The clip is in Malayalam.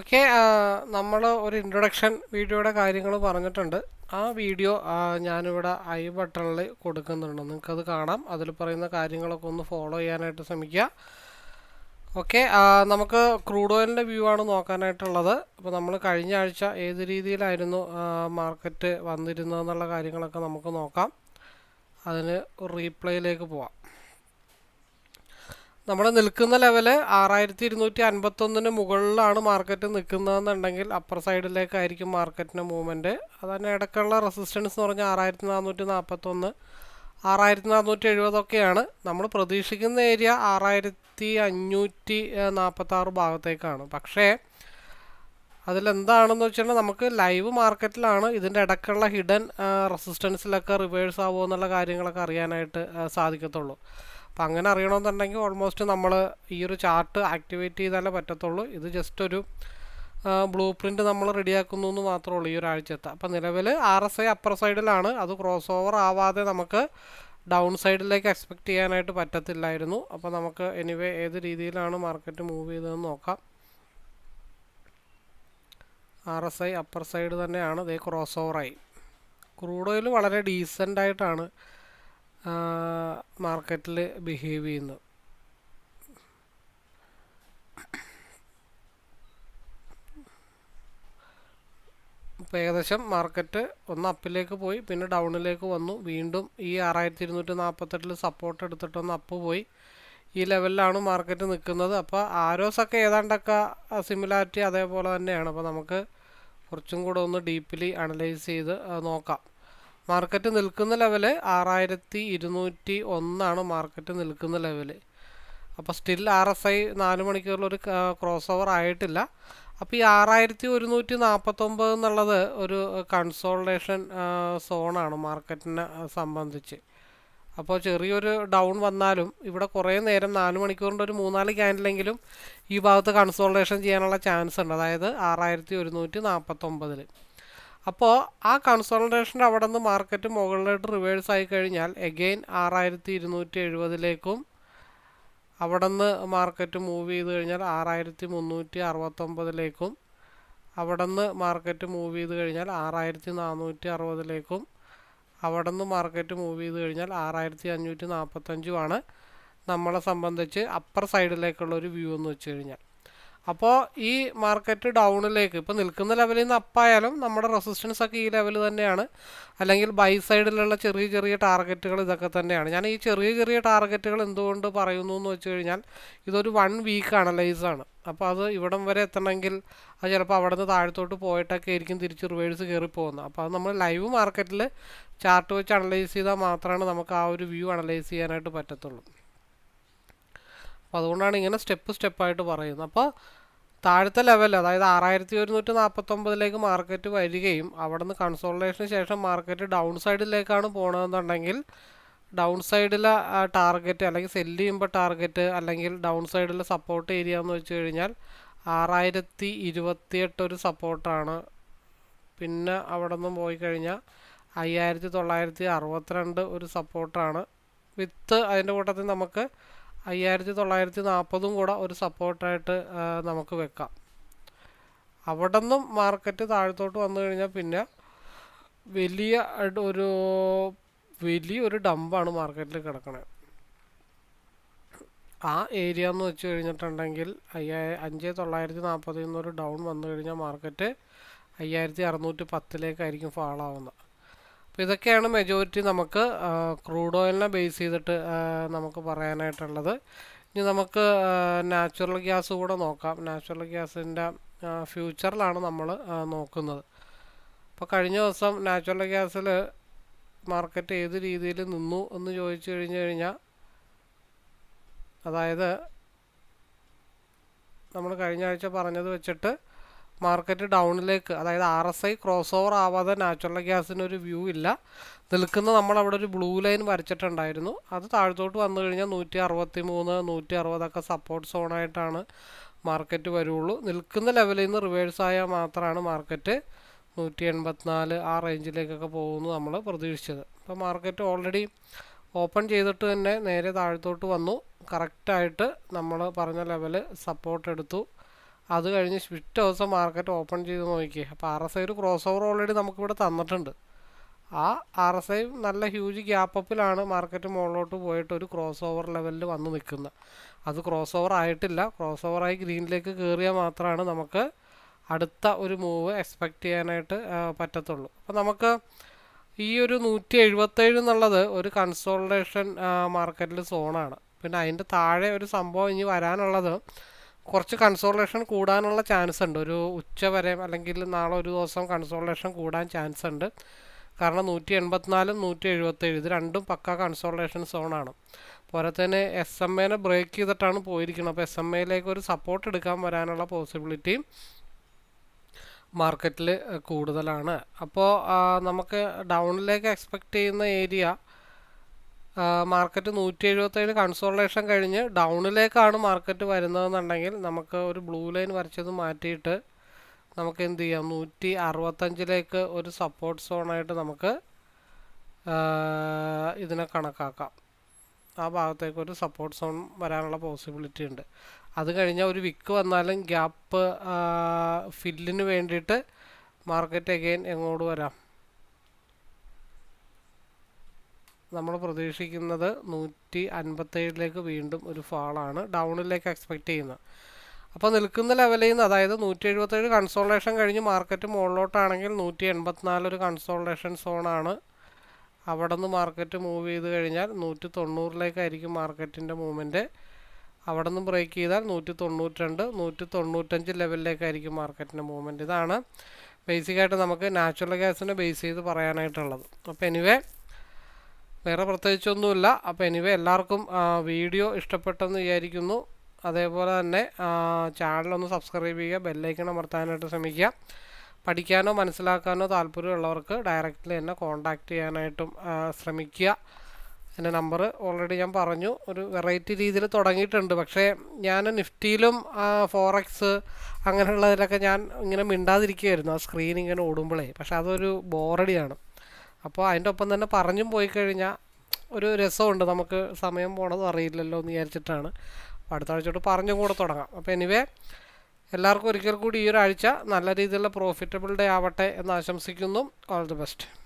ഓക്കെ നമ്മൾ ഒരു ഇൻട്രൊഡക്ഷൻ വീഡിയോയുടെ കാര്യങ്ങൾ പറഞ്ഞിട്ടുണ്ട്. ആ വീഡിയോ ഞാനിവിടെ ഐ ബട്ടണിൽ കൊടുക്കുന്നുണ്ട്. നിങ്ങൾക്കത് കാണാം. അതിൽ പറയുന്ന കാര്യങ്ങളൊക്കെ ഒന്ന് ഫോളോ ചെയ്യാനായിട്ട് ശ്രമിക്കുക ഓക്കെ നമുക്ക് ക്രൂഡ് ഓയിലിന്റെ വ്യൂ ആണ് നോക്കാനായിട്ടുള്ളത്. അപ്പോൾ നമ്മൾ കഴിഞ്ഞ ആഴ്ച ഏത് രീതിയിലായിരുന്നു മാർക്കറ്റ് വന്നിരുന്നതെന്നുള്ള കാര്യങ്ങളൊക്കെ നമുക്ക് നോക്കാം. അതിന് റീപ്ലേയിലേക്ക് പോവാം. നമ്മൾ നിൽക്കുന്ന ലെവൽ ആറായിരത്തി ഇരുന്നൂറ്റി അൻപത്തൊന്നിന് മുകളിലാണ് മാർക്കറ്റ് നിൽക്കുന്നതെന്നുണ്ടെങ്കിൽ അപ്പർ സൈഡിലേക്കായിരിക്കും മാർക്കറ്റിന്റെ മൂവ്മെന്റ് അതന്നെ ഇടയ്ക്കുള്ള റെസിസ്റ്റൻസ് എന്ന് പറഞ്ഞാൽ ആറായിരത്തി നാനൂറ്റി നാൽപ്പത്തൊന്ന് ആറായിരത്തി നാനൂറ്റി എഴുപതൊക്കെയാണ് നമ്മൾ പ്രതീക്ഷിക്കുന്ന ഏരിയ ആറായിരത്തി അഞ്ഞൂറ്റി നാൽപ്പത്താറ് ഭാഗത്തേക്കാണ്. പക്ഷേ അതിലെന്താണെന്ന് വെച്ചിട്ടുണ്ടെങ്കിൽ നമുക്ക് ലൈവ് മാർക്കറ്റിലാണ് ഇതിന്റെ ഇടയ്ക്കുള്ള ഹിഡൻ റെസിസ്റ്റൻസിലൊക്കെ റിവേഴ്സ് ആവുമോ എന്നുള്ള കാര്യങ്ങളൊക്കെ അറിയാനായിട്ട് സാധിക്കത്തുള്ളൂ. അപ്പം അങ്ങനെ അറിയണമെന്നുണ്ടെങ്കിൽ ഓൾമോസ്റ്റ് നമ്മൾ ഈ ഒരു ചാർട്ട് ആക്ടിവേറ്റ് ചെയ്താലേ പറ്റത്തുള്ളൂ. ഇത് ജസ്റ്റ് ഒരു ബ്ലൂ പ്രിന്റ് നമ്മൾ റെഡിയാക്കുന്നു എന്ന് മാത്രമേ ഉള്ളൂ ഈ ഒരാഴ്ചത്തെ. അപ്പം നിലവിൽ ആർ എസ് ഐ അപ്പർ സൈഡിലാണ് അത് ക്രോസ് ഓവർ ആവാതെ നമുക്ക് ഡൗൺ സൈഡിലേക്ക് എക്സ്പെക്റ്റ് ചെയ്യാനായിട്ട് പറ്റത്തില്ലായിരുന്നു. അപ്പോൾ നമുക്ക് എനിവേ ഏത് രീതിയിലാണ് മാർക്കറ്റ് മൂവ് ചെയ്തതെന്ന് നോക്കാം. R S I upper side തന്നെയാണ്. ഇതേ ക്രോസ് ഓവറായി ക്രൂഡ് ഓയിൽ വളരെ ഡീസന്റ് ആയിട്ടാണ്. മാർക്കറ്റിൽ ബിഹേവ് ചെയ്യുന്നത് ഇപ്പോൾ ഏകദേശം മാർക്കറ്റ് ഒന്ന് അപ്പിലേക്ക് പോയി പിന്നെ ഡൗണിലേക്ക് വന്നു. വീണ്ടും ഈ ആറായിരത്തി ഇരുന്നൂറ്റി നാൽപ്പത്തെട്ടിൽ സപ്പോർട്ട് എടുത്തിട്ടൊന്ന് അപ്പ് പോയി. ഈ ലെവലിലാണ് മാർക്കറ്റ് നിൽക്കുന്നത്. അപ്പോൾ ആരോസൊക്കെ ഏതാണ്ടൊക്കെ സിമിലാരിറ്റി അതേപോലെ തന്നെയാണ്. അപ്പോൾ നമുക്ക് കുറച്ചും കൂടെ ഒന്ന് ഡീപ്ലി അനലൈസ് ചെയ്ത് നോക്കാം. മാർക്കറ്റ് നിൽക്കുന്ന ലെവൽ ആറായിരത്തി ഇരുന്നൂറ്റി ഒന്നാണ് മാർക്കറ്റ് നിൽക്കുന്ന ലെവൽ അപ്പോൾ സ്റ്റിൽ ആർ എസ് ഐ നാല് മണിക്കൂറിലൊരു ക്രോസ് ഓവർ ആയിട്ടില്ല. അപ്പോൾ ഈ ആറായിരത്തി ഒരുന്നൂറ്റി നാൽപ്പത്തൊമ്പത് എന്നുള്ളത് ഒരു കൺസോൾട്ടേഷൻ സോണാണ് മാർക്കറ്റിനെ സംബന്ധിച്ച്. അപ്പോൾ ചെറിയൊരു ഡൗൺ വന്നാലും ഇവിടെ കുറേ നേരം നാല് മണിക്കൂറിന്റെ ഒരു മൂന്നാൽ ക്യാൻഡിലെങ്കിലും ഈ ഭാഗത്ത് കൺസോൾട്ടേഷൻ ചെയ്യാനുള്ള ചാൻസ് ഉണ്ട് അതായത് ആറായിരത്തി ഒരുന്നൂറ്റി നാൽപ്പത്തൊമ്പതിൽ അപ്പോൾ ആ കൺസോൾട്ടേഷന്റെ അവിടെ നിന്ന് മാർക്കറ്റ് മുകളിലോട്ട് റിവേഴ്സ് ആയി കഴിഞ്ഞാൽ എഗെയിൻ ആറായിരത്തി ഇരുന്നൂറ്റി എഴുപതിലേക്കും അവിടെ നിന്ന് മാർക്കറ്റ് മൂവ് ചെയ്ത് കഴിഞ്ഞാൽ ആറായിരത്തി മുന്നൂറ്റി അറുപത്തൊമ്പതിലേക്കും അവിടെ നിന്ന് മാർക്കറ്റ് മൂവ് ചെയ്ത് കഴിഞ്ഞാൽ ആറായിരത്തി നാനൂറ്റി അറുപതിലേക്കും അവിടെ നിന്ന് മാർക്കറ്റ് മൂവ് ചെയ്ത് കഴിഞ്ഞാൽ ആറായിരത്തി അഞ്ഞൂറ്റി നാൽപ്പത്തഞ്ചുമാണ് നമ്മളെ സംബന്ധിച്ച് അപ്പർ സൈഡിലേക്കുള്ള ഒരു വ്യൂ എന്ന് വെച്ച് കഴിഞ്ഞാൽ. അപ്പോൾ ഈ മാർക്കറ്റ് ഡൗണിലേക്ക് ഇപ്പോൾ നിൽക്കുന്ന ലെവലിൽ നിന്ന് അപ്പായാലും നമ്മുടെ റെസിസ്റ്റൻസ് ഒക്കെ ഈ ലെവൽ തന്നെയാണ്. അല്ലെങ്കിൽ ബൈ സൈഡിലുള്ള ചെറിയ ചെറിയ ടാർഗറ്റുകൾ ഇതൊക്കെ തന്നെയാണ്. ഞാൻ ഈ ചെറിയ ചെറിയ ടാർഗറ്റുകൾ എന്തുകൊണ്ട് പറയുന്നു എന്ന് വെച്ച് കഴിഞ്ഞാൽ ഇതൊരു വൺ വീക്ക് അനലൈസ് ആണ്. അപ്പോൾ അത് ഇവിടം വരെ എത്തണമെങ്കിൽ അത് ചിലപ്പോൾ അവിടെ നിന്ന് താഴത്തോട്ട് പോയിട്ടൊക്കെ ആയിരിക്കും തിരിച്ച് റിവേഴ്സ് കയറി പോകുന്നത്. അപ്പോൾ അത് നമ്മൾ ലൈവ് മാർക്കറ്റിൽ ചാർട്ട് വെച്ച് അനലൈസ് ചെയ്താൽ മാത്രമാണ് നമുക്ക് ആ ഒരു വ്യൂ അനലൈസ് ചെയ്യാനായിട്ട് പറ്റത്തുള്ളൂ. അപ്പോൾ അതുകൊണ്ടാണ് ഇങ്ങനെ സ്റ്റെപ്പ് സ്റ്റെപ്പായിട്ട് പറയുന്നത്. അപ്പോൾ താഴത്തെ ലെവൽ അതായത് ആറായിരത്തി ഒരുന്നൂറ്റി നാൽപ്പത്തൊമ്പതിലേക്ക് മാർക്കറ്റ് വരികയും അവിടുന്ന് കൺസോൾട്ടേഷന് ശേഷം മാർക്കറ്റ് ഡൗൺ സൈഡിലേക്കാണ് പോകണമെന്നുണ്ടെങ്കിൽ ഡൗൺ സൈഡിലെ ടാർഗറ്റ് അല്ലെങ്കിൽ സെല്ല് ചെയ്യുമ്പോൾ ടാർഗറ്റ് അല്ലെങ്കിൽ ഡൗൺ സൈഡിലെ സപ്പോർട്ട് ഏരിയ എന്ന് വെച്ച് കഴിഞ്ഞാൽ ആറായിരത്തി ഇരുപത്തിയെട്ട് ഒരു സപ്പോർട്ടാണ് പിന്നെ അവിടെ നിന്ന് പോയി കഴിഞ്ഞാൽ അയ്യായിരത്തി തൊള്ളായിരത്തി അറുപത്തിരണ്ട് ഒരു സപ്പോർട്ടാണ് വിത്ത് അതിന്റെ കൂട്ടത്തിൽ നമുക്ക് അയ്യായിരത്തി തൊള്ളായിരത്തി നാൽപ്പതും കൂടെ ഒരു സപ്പോർട്ടായിട്ട് നമുക്ക് വെക്കാം. അവിടെ നിന്നും മാർക്കറ്റ് താഴത്തോട്ട് വന്നു കഴിഞ്ഞാൽ പിന്നെ വലിയ ഒരു വലിയൊരു ഡമ്പാണ് മാർക്കറ്റിൽ കിടക്കുന്നത് ആ ഏരിയ എന്ന് വെച്ച് കഴിഞ്ഞിട്ടുണ്ടെങ്കിൽ അയ്യായി അഞ്ച് തൊള്ളായിരത്തി നാൽപ്പതിൽ നിന്നൊരു ഡൗൺ വന്നു കഴിഞ്ഞാൽ മാർക്കറ്റ് അയ്യായിരത്തി അറുന്നൂറ്റി പത്തിലേക്കായിരിക്കും ഫാൾ ആവുന്നത്. അപ്പോൾ ഇതൊക്കെയാണ് മെജോറിറ്റി നമുക്ക് ക്രൂഡ് ഓയിലിനെ ബേസ് ചെയ്തിട്ട് നമുക്ക് പറയാനായിട്ടുള്ളത്. ഇനി നമുക്ക് നാച്ചുറൽ ഗ്യാസ് കൂടെ നോക്കാം. നാച്ചുറൽ ഗ്യാസിന്റെ ഫ്യൂച്ചറിലാണ് നമ്മൾ നോക്കുന്നത്. അപ്പോൾ കഴിഞ്ഞ ദിവസം നാച്ചുറൽ ഗ്യാസിൽ മാർക്കറ്റ് ഏത് രീതിയിൽ നിന്നു എന്ന് ചോദിച്ചു കഴിഞ്ഞു കഴിഞ്ഞാൽ അതായത് നമ്മൾ കഴിഞ്ഞ ആഴ്ച പറഞ്ഞത് വെച്ചിട്ട് മാർക്കറ്റ് ഡൗണിലേക്ക് അതായത് R S I cross over ആവാതെ നാച്ചുറൽ ഗ്യാസിന് ഒരു വ്യൂ ഇല്ല. നിൽക്കുന്ന നമ്മൾ അവിടെ ഒരു ബ്ലൂ ലൈൻ വരച്ചിട്ടുണ്ടായിരുന്നു. അത് താഴത്തോട്ട് വന്നു കഴിഞ്ഞാൽ നൂറ്റി അറുപത്തി മൂന്ന് നൂറ്റി അറുപതൊക്കെ സപ്പോർട്ട് സോണായിട്ടാണ് മാർക്കറ്റ് വരുള്ളൂ. നിൽക്കുന്ന ലെവലിൽ നിന്ന് റിവേഴ്സ് ആയാൽ മാത്രമാണ് മാർക്കറ്റ് നൂറ്റി എൺപത്തിനാല് ആ റേഞ്ചിലേക്കൊക്കെ പോകുന്നു നമ്മൾ പ്രതീക്ഷിച്ചത്. അപ്പോൾ മാർക്കറ്റ് ഓൾറെഡി ഓപ്പൺ ചെയ്തിട്ട് തന്നെ നേരെ താഴത്തോട്ട് വന്നു. കറക്റ്റായിട്ട് നമ്മൾ പറഞ്ഞ ലെവൽ സപ്പോർട്ട് എടുത്തു. അത് കഴിഞ്ഞ് പിറ്റേ ദിവസം മാർക്കറ്റ് ഓപ്പൺ ചെയ്ത് നോക്കി. അപ്പോൾ ആർ എസ് ഐ ഒരു ക്രോസ് ഓവർ ഓൾറെഡി നമുക്കിവിടെ തന്നിട്ടുണ്ട്. ആ ആർ എസ് ഐ നല്ല ഹ്യൂജ് ഗ്യാപ്പ് അപ്പിലാണ് മാർക്കറ്റ് മുകളിലോട്ട് പോയിട്ട് ഒരു ക്രോസ് ഓവർ ലെവലിൽ വന്ന് നിൽക്കുന്നത് അത് ക്രോസ് ഓവർ ആയിട്ടില്ല ക്രോസ് ഓവറായി ഗ്രീനിലേക്ക് കയറിയാൽ മാത്രമാണ് നമുക്ക് അടുത്ത ഒരു മൂവ് എക്സ്പെക്റ്റ് ചെയ്യാനായിട്ട് പറ്റത്തുള്ളൂ. അപ്പോൾ നമുക്ക് ഈ ഒരു നൂറ്റി എഴുപത്തേഴ് എന്നുള്ളത് ഒരു കൺസോൾട്ടേഷൻ മാർക്കറ്റിൽ സോണാണ് പിന്നെ അതിന്റെ താഴെ ഒരു സംഭവം ഇനി വരാനുള്ളത് കുറച്ച് കൺസോൾട്ടേഷൻ കൂടാനുള്ള ചാൻസ് ഉണ്ട്. ഒരു ഉച്ച വരെ അല്ലെങ്കിൽ നാളെ ഒരു ദിവസം കൺസോൾട്ടേഷൻ കൂടാൻ ചാൻസ് ഉണ്ട്. കാരണം നൂറ്റി എൺപത്തിനാലും നൂറ്റി എഴുപത്തേഴ് ഇത് രണ്ടും പക്ക കൺസോൾട്ടേഷൻ സോണാണ് പോലെ തന്നെ എസ് എം എനെ ബ്രേക്ക് ചെയ്തിട്ടാണ് പോയിരിക്കുന്നത്. അപ്പോൾ എസ് എം എയിലേക്ക് ഒരു സപ്പോർട്ട് എടുക്കാൻ വരാനുള്ള പോസിബിലിറ്റിയും മാർക്കറ്റിൽ കൂടുതലാണ്. അപ്പോൾ നമുക്ക് ഡൗണിലേക്ക് എക്സ്പെക്റ്റ് ചെയ്യുന്ന ഏരിയ മാർക്കറ്റ് നൂറ്റി എഴുപത്തേഴ് കൺസോളേഷൻ കഴിഞ്ഞ് ഡൗണിലേക്കാണ് മാർക്കറ്റ് വരുന്നതെന്നുണ്ടെങ്കിൽ നമുക്ക് ഒരു ബ്ലൂ ലൈൻ വരച്ചത് മാറ്റിയിട്ട് നമുക്ക് എന്ത് ചെയ്യാം? നൂറ്റി അറുപത്തഞ്ചിലേക്ക് ഒരു സപ്പോർട്ട് സോണായിട്ട് നമുക്ക് ഇതിനെ കണക്കാക്കാം. ആ ഭാഗത്തേക്ക് ഒരു സപ്പോർട്ട് സോൺ വരാനുള്ള പോസിബിലിറ്റി ഉണ്ട്. അത് കഴിഞ്ഞാൽ ഒരു വിക്ക് വന്നാലും ഗ്യാപ്പ് ഫില്ലിന് വേണ്ടിയിട്ട് മാർക്കറ്റ് അഗെയിൻ എങ്ങോട്ട് വരാം? നമ്മൾ പ്രതീക്ഷിക്കുന്നത് നൂറ്റി അൻപത്തേഴിലേക്ക് വീണ്ടും ഒരു ഫാളാണ് ഡൗണിലേക്ക് എക്സ്പെക്റ്റ് ചെയ്യുന്നത്. അപ്പോൾ നിൽക്കുന്ന ലെവലിൽ നിന്ന് അതായത് നൂറ്റി എഴുപത്തേഴ് കൺസോൾട്ടേഷൻ കഴിഞ്ഞ് മാർക്കറ്റ് മുകളിലോട്ടാണെങ്കിൽ നൂറ്റി എൺപത്തിനാല് ഒരു കൺസോൾട്ടേഷൻ സോണാണ്. അവിടെ നിന്ന് മാർക്കറ്റ് മൂവ് ചെയ്ത് കഴിഞ്ഞാൽ നൂറ്റി തൊണ്ണൂറിലേക്കായിരിക്കും മാർക്കറ്റിന്റെ മൂവ്മെന്റ്. അവിടെ നിന്ന് ബ്രേക്ക് ചെയ്താൽ നൂറ്റി തൊണ്ണൂറ്റിരണ്ട് നൂറ്റി തൊണ്ണൂറ്റഞ്ച് ലെവലിലേക്കായിരിക്കും മാർക്കറ്റിന്റെ മൂവ്മെന്റ്. ഇതാണ് ബേസിക്കായിട്ട് നമുക്ക് നാച്ചുറൽ ഗ്യാസിനെ ബേസ് ചെയ്ത് പറയാനായിട്ടുള്ളത്. അപ്പോൾ എനിവേ വേറെ പ്രത്യേകിച്ചൊന്നുമില്ല. അപ്പോൾ എനിവേ എല്ലാവർക്കും വീഡിയോ ഇഷ്ടപ്പെട്ടെന്ന് വിചാരിക്കുന്നു. അതേപോലെ തന്നെ ചാനലൊന്ന് സബ്സ്ക്രൈബ് ചെയ്യുക ബെല്ലൈക്കൺ അമർത്താനായിട്ട് ശ്രമിക്കുക. പഠിക്കാനോ മനസ്സിലാക്കാനോ താല്പര്യമുള്ളവർക്ക് ഡയറക്റ്റ്ലി എന്നെ കോൺടാക്റ്റ് ചെയ്യാനായിട്ടും ശ്രമിക്കുക. എന്റെ നമ്പർ ഓൾറെഡി ഞാൻ പറഞ്ഞു. ഒരു വെറൈറ്റി രീതിയിൽ തുടങ്ങിയിട്ടുണ്ട്. പക്ഷേ ഞാൻ നിഫ്റ്റിയിലും ഫോറക്സ് അങ്ങനെയുള്ളതിലൊക്കെ ഞാൻ ഇങ്ങനെ മിണ്ടാതിരിക്കുമായിരുന്നു ആ സ്ക്രീൻ ഇങ്ങനെ ഓടുമ്പോഴേ പക്ഷേ അതൊരു ബോറടിയാണ് അപ്പോൾ അതിന്റെ ഒപ്പം തന്നെ പറഞ്ഞും പോയി കഴിഞ്ഞാൽ ഒരു രസമുണ്ട്. നമുക്ക് സമയം പോണതും അറിയില്ലല്ലോ എന്ന് വിചാരിച്ചിട്ടാണ്. അപ്പോൾ അടുത്ത ആഴ്ച തൊട്ട് പറഞ്ഞും കൂടെ തുടങ്ങാം. അപ്പോൾ എനിവേ എല്ലാവർക്കും ഒരിക്കൽ കൂടി ഈ ഒരാഴ്ച നല്ല രീതിയിലുള്ള പ്രോഫിറ്റബിൾ ഡേ ആവട്ടെ എന്ന് ആശംസിക്കുന്നു. All the best